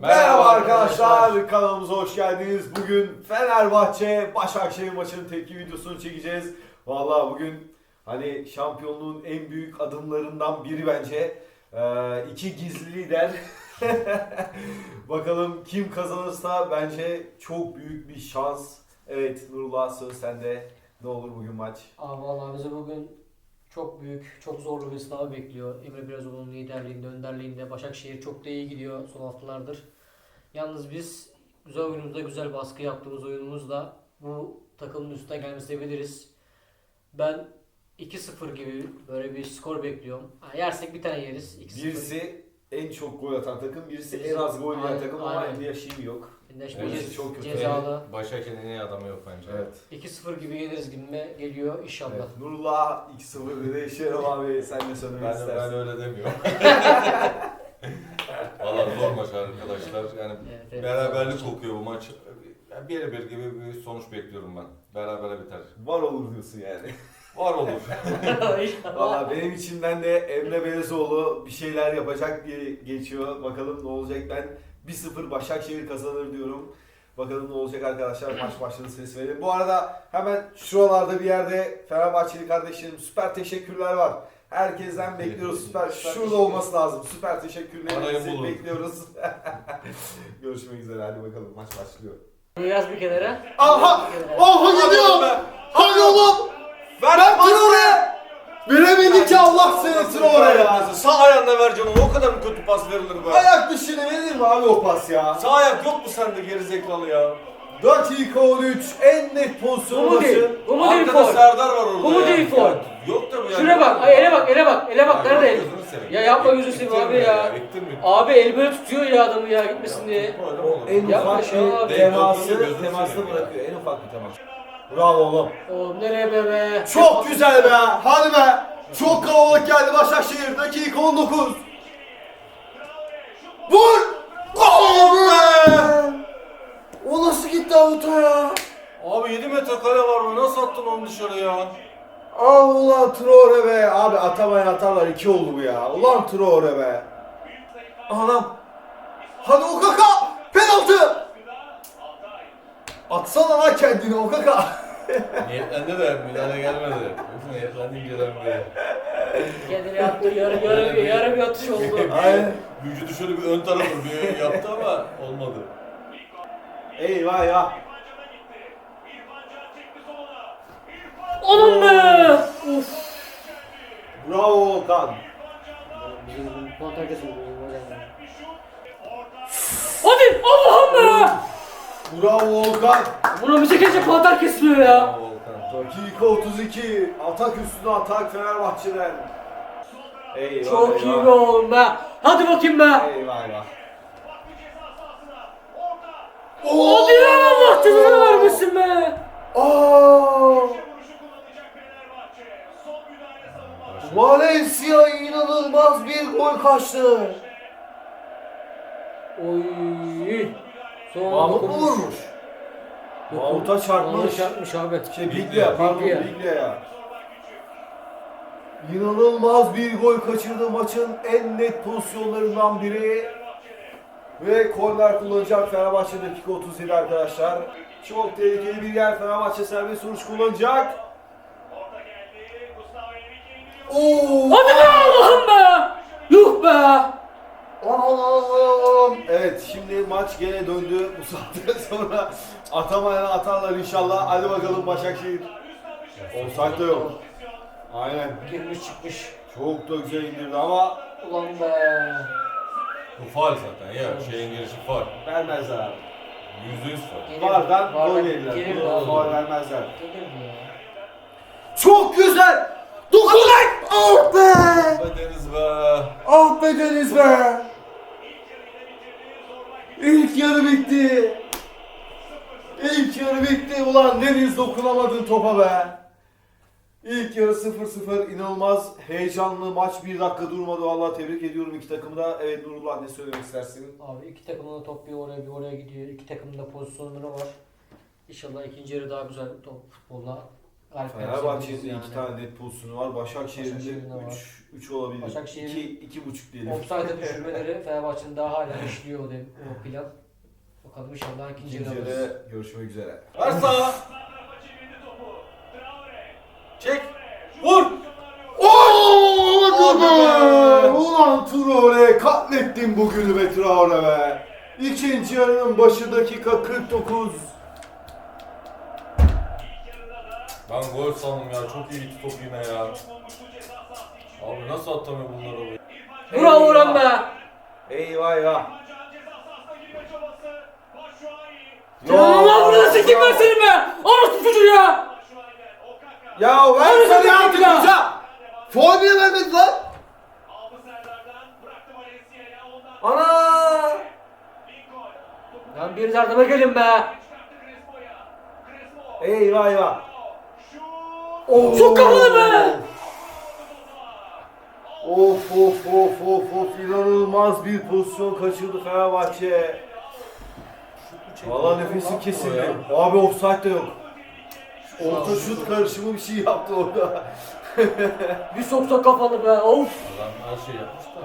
Merhaba arkadaşlar, kanalımıza hoş geldiniz. Bugün Fenerbahçe Başakşehir maçının tepki videosunu çekeceğiz. Vallahi bugün hani şampiyonluğun en büyük adımlarından biri bence. Ee, iki gizli lider. Bakalım kim kazanırsa bence çok büyük bir şans. Evet Nurullah söz sende. Ne olur bugün maç? Aa, vallahi bizi bugün çok büyük, çok zorlu bir sınav bekliyor. Emre Belezoğlu'nun liderliğinde, önderliğinde. Başakşehir çok da iyi gidiyor son haftalardır. Yalnız biz güzel oyunumuzda, güzel baskı yaptığımız oyunumuzla bu takımın üstüne gelmesini seviniriz. Ben 2-0 gibi böyle bir skor bekliyorum. Ha, yersek bir tane yeriz. 2-0. Birisi en çok gol atan takım, birisi en az gol yiyen takım ama aynen. yaşayım yok. Cez- çok kötü. cezalı. Başakşehir'in en iyi adamı yok bence. Evet. 2-0 gibi geliriz gibime geliyor inşallah. Evet, Nurullah 2-0 dedi. Şeref abi sen ne söylemek Ben, istersin? ben öyle demiyorum. Valla zor maç arkadaşlar. Yani Evet, evet. beraberlik kokuyor bu maç. Yani bir bir gibi bir sonuç bekliyorum ben. Berabere biter. Var olur diyorsun yani. Var olur. Valla benim içimden de Emre Belezoğlu bir şeyler yapacak diye geçiyor. Bakalım ne olacak. Ben 1-0 Başakşehir kazanır diyorum. Bakalım ne olacak arkadaşlar. Maç başladı ses verin. Bu arada hemen şuralarda bir yerde Fenerbahçeli kardeşlerim süper teşekkürler var. Herkesten bekliyoruz. Süper, Süper şurada olması lazım. Süper teşekkürlerinizi bekliyoruz. Görüşmek üzere. Hadi bakalım maç başlıyor. Yaz bir kenara. Aha! Aha gidiyor! Hadi oğlum! Ver Ben Traore! Veremedi ki Allah seni Traore ya! Sağ ayağına ver canım. O kadar mı kötü pas verilir be? Ayak dışına verilir mi abi o pas ya? Sağ ayak yok mu sende gerizekalı ya? Dakika 13 en net pozisyon Bu mu değil? başı. Değil Arkada? Serdar var orada Bu mu ya. değil foul? Ya Yok da bu ya. Şuraya bak, ay ele bak, ele bak, ele bak, Ya nerede yok, el? gözünü seveyim. Ya yapma gözünü seveyim abi ya. İttirme. Abi el böyle tutuyor ya adamı ya gitmesin diye. Öyle mi O olur? en Yapma ufak an. bir teması, gözünü- seveyim ya. bırakıyor. En ufak bir temas. Bravo oğlum. Oğlum nereye be be? Çok güzel be. Hadi be. Çok kalabalık geldi Başakşehir. Dakika 19. Vur. Gol be. O nasıl gitti avuta ya? Abi 7 metrekare var mı? Nasıl attın onu dışarıya? Al ulan Traore be. Abi atamayan atarlar. iki oldu bu ya. Ulan Traore be. Anam. Hadi Okaka. Penaltı. Atsana lan kendini Okaka. Niyetlendi de müdahale gelmedi. Niyetlendi gelmedi. Kendini yaptı, yarı, yarı, bir, yarı bir atış oldu. Aynen. Vücudu şöyle bir ön tarafa bir yaptı ama olmadı. Eyvah ya. Oğlum be! Uf. Bravo Volkan. Bizim kontak kesin. Hadi Allah'ım be! Bravo Volkan. Buna bir çekince pantar kesmiyor ya. Dakika 32. Atak üstüne atak Fenerbahçe'den. Eyvah Çok iyi eyvah. be oğlum be. Hadi bakayım be. Eyvah eyvah. Hadi lan Allah cezanı vermesin be. Aa! Valencia inanılmaz bir gol kaçtı. Oy. Son Mahmut mu vurmuş? Mahmut'a çarpmış. Mahmut çarpmış abi. Şey Biglia, pardon Biglia. Biglia. İnanılmaz bir gol kaçırdı maçın en net pozisyonlarından biri. Ve korner kullanacak Fenerbahçe dakika 37 arkadaşlar. Çok tehlikeli bir yer Fenerbahçe serbest vuruş kullanacak. Oo! Hadi be Allah'ım be. Yuh be. Anam! Evet şimdi maç gene döndü bu saatten sonra atamayan atarlar inşallah. Hadi bakalım Başakşehir. Offside de yok. Aynen. Girmiş çıkmış. Çok da güzel indirdi ama Ulan be. Bu faal zaten ya. Şeyin girişi faal. vermezler abi. Yüzde yüz faal. Gelir. Vardan Vardan gol verirler. gelir abi. Faul vermezler. Gelir mi ya? Çok güzel! Dokun lan! Ah be! Be Deniz be. Ah be Deniz be! İlk yarı bitti. İlk yarı bitti. Ulan Deniz dokunamadın topa be. İlk yarı 0-0 inanılmaz heyecanlı maç bir dakika durmadı vallahi tebrik ediyorum iki takımı da. Evet Nurullah ne söylemek istersin? Abi iki takımın da top bir oraya bir oraya gidiyor. İki takımın da pozisyonları var. İnşallah ikinci yarı daha güzel top futbolla galip Fenerbahçe'nin de gelmesi iki tane net pozisyonu var. Başakşehir'in de de var. 3 3 olabilir. Başakşehir'in- 2 iki, buçuk diyelim. Offside'a düşürmeleri Fenerbahçe'nin daha hala işliyor o, dem- o plan. Bakalım inşallah ikinci İkinci yarı alırız. yarı görüşmek üzere. Ver sağa. Çek. Vur. Be! Ulan Traore katlettin bugünü be Traore be. İkinci yarının başı dakika 49. Ben gol sandım ya. Çok iyi gitti top yine ya. Abi nasıl atamıyor bunları be? Bravo Orhan be! Eyvah eyvah. Allah bunu sikim ben senin be! Orası çocuğu ya! Ya ver Öyle sana artık ya. hoca. Foul bile vermedi lan. Ana. Lan bir yardıma gelin be! Eyvah eyvah. Çok kafalı be! Of of of of of inanılmaz bir pozisyon kaçırdı Fenerbahçe. Valla nefesim kesildi. Abi offside de yok. Orta şut karışımı bir şey yaptı orada. Bir soksa kafalı be! Of! Adam her şey yapmış da.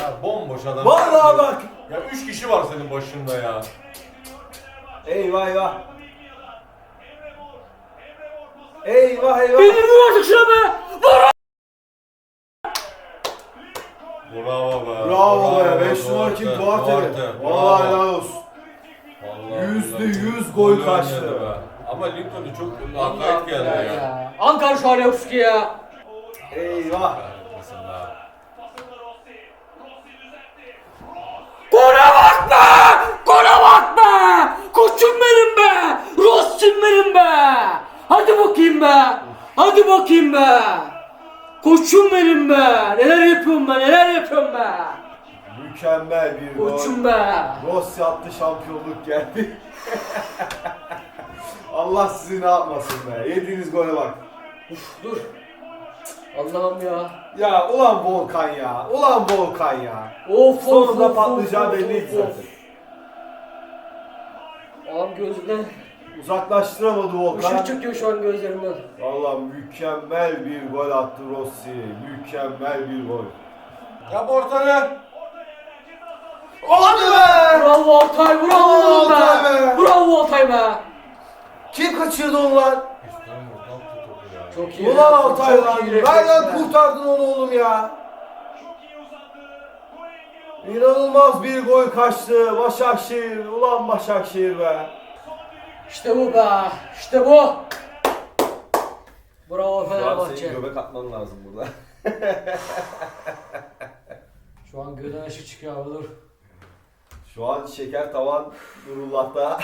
Ya bomboş adam. Vallahi bak. Ya üç kişi var senin başında ya. Eyvah eyvah. Eyvah eyvah. Bindirdim artık şuna be! Vur! Bravo be. Bravo be. 5 numara kim? Duarte. Valla Bravo. helal olsun. Vallahi Yüzde yüz gol kaçtı. be. Ama Lincoln'u çok akayet geldi ya. Ankara şu an ya. Eyvah. Kahretmesin be. Gole bak be! Gole bak be! Koçum benim be! Rossum benim be! Hadi bakayım be! Hadi bakayım be! Koçum benim be! Neler yapıyorum ben, neler yapıyorum be! Mükemmel bir gol. Koçum be! Rossi attı şampiyonluk geldi. Allah sizi ne yapmasın be. Yediğiniz gole bak. Dur. Allah'ım ya. Ya ulan Volkan ya. Ulan Volkan ya. Of Sonunda of, patlayacağı of, belliydi of, zaten. of. Ağam gözünden Uzaklaştıramadı Volkan. ışık çıkıyor şu an gözlerimden. Valla mükemmel bir gol attı Rossi. Mükemmel bir gol. Yap ortanı. Hadi be! Bravo Altay, bravo oğlum Altay be! be! Bravo Altay be! Kim kaçırdı onu lan? Çok iyi. Ulan Altay çok lan. iyi Nereden kurtardın onu oğlum ya? İnanılmaz bir gol kaçtı. Başakşehir. Ulan Başakşehir be. İşte bu be. İşte bu. Bravo Şu an senin Fenerbahçe. göbek atman lazım burada. Şu an göğden ışık çıkıyor abi dur. Şu an şeker tavan Nurullah'ta.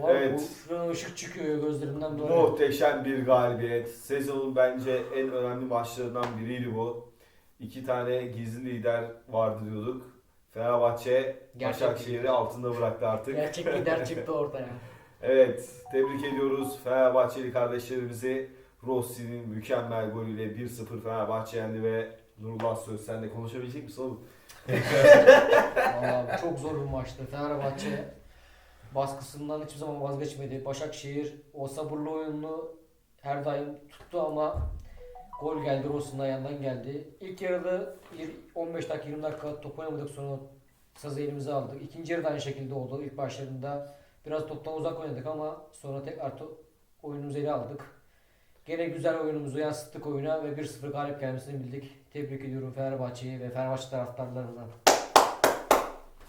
Var, Evet. bu- Şuradan ışık çıkıyor gözlerimden doğru. Muhteşem bir galibiyet. Sezonun bence en önemli maçlarından biriydi bu. İki tane gizli lider vardı diyorduk. Fenerbahçe Gerçek Başakşehir'i altında bıraktı artık. Gerçek lider çıktı ortaya. Evet, tebrik ediyoruz Fenerbahçeli kardeşlerimizi. Rossi'nin mükemmel golüyle 1-0 Fenerbahçe yendi ve Nurullah Söz sen de konuşabilecek misin oğlum? Vallahi çok zor bir maçtı. Fenerbahçe baskısından hiçbir zaman vazgeçmedi. Başakşehir o sabırlı oyununu her daim tuttu ama gol geldi Rossi'nin ayağından geldi. İlk yarıda bir 15 dakika 20 dakika top oynamadık sonra sazı elimize aldık. İkinci yarıda aynı şekilde oldu. İlk başlarında biraz toptan uzak oynadık ama sonra tekrar oyunumuzu ele aldık. Gene güzel oyunumuzu yansıttık oyuna ve 1-0 galip gelmesini bildik. Tebrik ediyorum Fenerbahçe'yi ve Fenerbahçe taraftarlarından.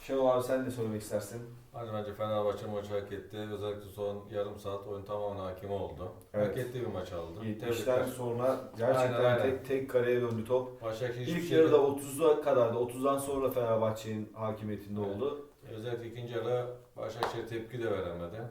Şenol abi sen de söylemek istersin. Hadi bence Fenerbahçe maçı hak etti. Özellikle son yarım saat oyun tamamen hakim oldu. Evet. Hak ettiği bir maç aldı. 70'ten Tebrikler. sonra gerçekten Aynen, aynen. tek tek kareye döndü top. Başakşehir İlk şey yarıda 30'a kadar da 30'dan sonra Fenerbahçe'nin hakimiyetinde Evet. oldu. Özellikle ikinci yarı Başakşehir tepki de veremedi.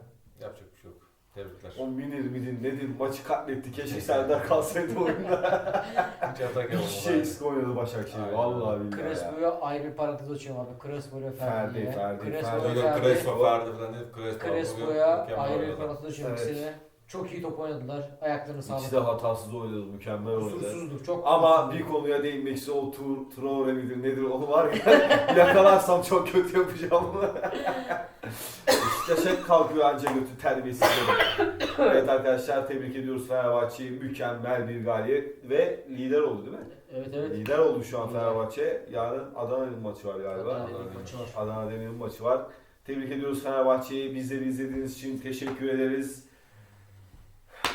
Yapacak bir şey yok. Tebrikler. O minir midir nedir maçı katletti. Keşke Serdar kalsaydı oyunda. Hiç atak Bir yapamadı. şey eksik oynadı Başakşehir. Aynen. Vallahi billahi ya. Crespo'ya ayrı bir parantez açıyorum abi. Crespo ile Ferdi, Ferdi'ye. Ferdi, Ferdi. Yok, Ferdi. Crespo vardı falan değil. Crespo. Crespo'ya ayrı bir parantez açıyorum Evet. ikisine. Çok iyi top oynadılar. Ayaklarını İkisi de hatasız oynadı, mükemmel oynadı. Kusursuzdur. Çok Ama kusursuzdur. bir konuya değinmek istiyorum. O tur, Traore midir nedir onu var ya yakalarsam çok kötü yapacağım. Beşiktaş hep kalkıyor anca götü terbiyesiz. evet arkadaşlar tebrik ediyoruz Fenerbahçe'yi. Mükemmel bir galibiyet ve lider oldu değil mi? Evet evet. Lider oldu şu an Lider. Fenerbahçe. Yarın Adana'nın maçı var galiba. Adana Demir maçı var. Adana Demir'in maçı var. Tebrik ediyoruz Fenerbahçe'yi. Bizleri izlediğiniz için teşekkür ederiz.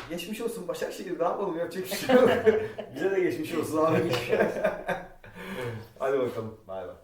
Geçmiş olsun Başakşehir. Ne yapalım? Yapacak bir şey yok. Bize de geçmiş olsun abi. Hadi bakalım. Bay bay.